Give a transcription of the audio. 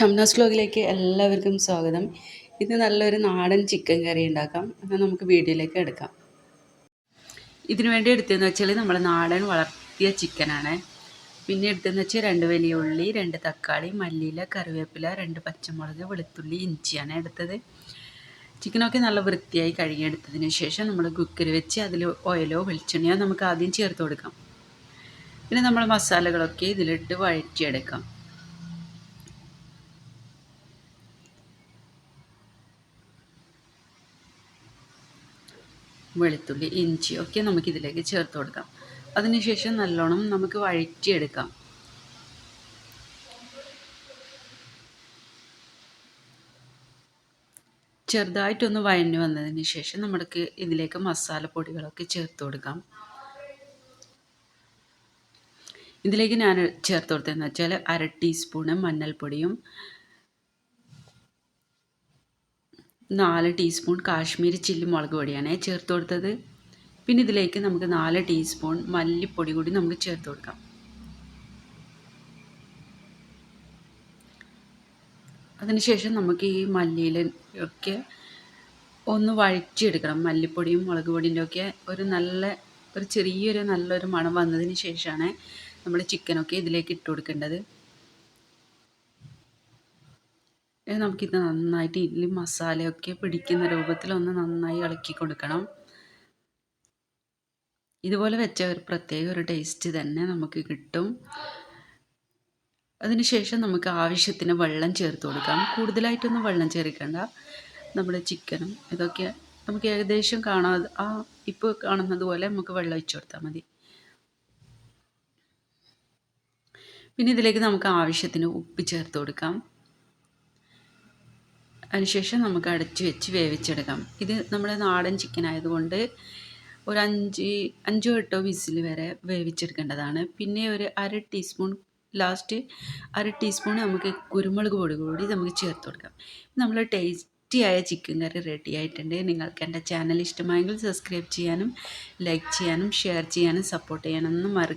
ഷംനാസ് വ്ലോഗിലേക്ക് എല്ലാവർക്കും സ്വാഗതം. ഇന്ന് നല്ലൊരു നാടൻ ചിക്കൻ കറി ഉണ്ടാക്കാം. അത് നമുക്ക് വീഡിയോയിലേക്ക് എടുക്കാം. ഇതിനു വേണ്ടി എടുത്തതെന്ന് വെച്ചാൽ നമ്മൾ നാടൻ വളർത്തിയ ചിക്കനാണ്. പിന്നെ എടുത്തതെന്ന് വെച്ചാൽ രണ്ട് വലിയ ഉള്ളി രണ്ട് തക്കാളി മല്ലിയില കറിവേപ്പില രണ്ട് പച്ചമുളക് വെളുത്തുള്ളി ഇഞ്ചിയാണ് എടുത്തത്. ചിക്കനൊക്കെ നല്ല വൃത്തിയായി കഴുകിയെടുത്തതിന് ശേഷം നമ്മൾ കുക്കർ വെച്ച് അതിൽ ഓയിലോ വെളിച്ചെണ്ണയോ നമുക്ക് ആദ്യം ചേർത്ത് കൊടുക്കാം. പിന്നെ നമ്മൾ മസാലകളൊക്കെ ഇതിലിട്ട് വഴറ്റിയെടുക്കാം. വെളുത്തുള്ളി ഇഞ്ചി ഒക്കെ നമുക്കിതിലേക്ക് ചേർത്ത് കൊടുക്കാം. അതിനുശേഷം നല്ലോണം നമുക്ക് വഴറ്റിയെടുക്കാം. ചെറുതായിട്ടൊന്ന് വഴഞ്ഞു വന്നതിന് ശേഷം നമുക്ക് ഇതിലേക്ക് മസാലപ്പൊടികളൊക്കെ ചേർത്ത് കൊടുക്കാം. ഇതിലേക്ക് ഞാൻ ചേർത്ത് കൊടുത്തതെന്ന് വെച്ചാൽ അര ടീസ്പൂണ് മഞ്ഞൾപ്പൊടിയും നാല് ടീസ്പൂൺ കാശ്മീരി ചില്ലി മുളക് പൊടിയാണ് ചേർത്ത് കൊടുത്തത്. പിന്നെ ഇതിലേക്ക് നമുക്ക് നാല് ടീസ്പൂൺ മല്ലിപ്പൊടി കൂടി നമുക്ക് ചേർത്ത് കൊടുക്കാം. അതിനുശേഷം നമുക്ക് ഈ മല്ലിയിൽ ഒക്കെ ഒന്ന് വഴറ്റിയെടുക്കണം. മല്ലിപ്പൊടിയും മുളക് പൊടിന്റെ ഒക്കെ ഒരു നല്ല ഒരു ചെറിയൊരു നല്ലൊരു മണം വന്നതിന് ശേഷമാണ് നമ്മൾ ചിക്കനൊക്കെ ഇതിലേക്ക് ഇട്ട് കൊടുക്കേണ്ടത്. നമുക്കിത് നന്നായിട്ട് ഇഡ്ഡലി മസാലയൊക്കെ പിടിക്കുന്ന രൂപത്തിൽ ഒന്ന് നന്നായി ഇളക്കി കൊടുക്കണം. ഇതുപോലെ വെച്ച ഒരു പ്രത്യേക ഒരു ടേസ്റ്റ് തന്നെ നമുക്ക് കിട്ടും. അതിനുശേഷം നമുക്ക് ആവശ്യത്തിന് വെള്ളം ചേർത്ത് കൊടുക്കാം. കൂടുതലായിട്ടൊന്നും വെള്ളം ചേർക്കേണ്ട. നമ്മുടെ ചിക്കനും ഇതൊക്കെ നമുക്ക് ഏകദേശം കാണാതെ ആ ഇപ്പോൾ കാണുന്നത് പോലെ നമുക്ക് വെള്ളം ഒഴിച്ചു കൊടുത്താൽ മതി. പിന്നെ ഇതിലേക്ക് നമുക്ക് ആവശ്യത്തിന് ഉപ്പ് ചേർത്ത് കൊടുക്കാം. അതിനുശേഷം നമുക്ക് അടച്ച് വെച്ച് വേവിച്ചെടുക്കാം. ഇത് നമ്മുടെ നാടൻ ചിക്കൻ ആയതുകൊണ്ട് ഒരു അഞ്ച് അഞ്ചോ എട്ടോ വിസിൽ വരെ വേവിച്ചെടുക്കേണ്ടതാണ്. പിന്നെ ഒരു അര ടീസ്പൂൺ ലാസ്റ്റ് അര ടീസ്പൂൺ നമുക്ക് കുരുമുളക് പൊടി കൂടി നമുക്ക് ചേർത്ത് കൊടുക്കാം. നമ്മൾ ടേസ്റ്റിയായ ചിക്കൻ കറി റെഡി ആയിട്ടുണ്ട്. നിങ്ങൾക്ക് എന്റെ ചാനൽ ഇഷ്ടമായെങ്കിൽ സബ്സ്ക്രൈബ് ചെയ്യാനും ലൈക്ക് ചെയ്യാനും ഷെയർ ചെയ്യാനും സപ്പോർട്ട് ചെയ്യാനൊന്നും മറ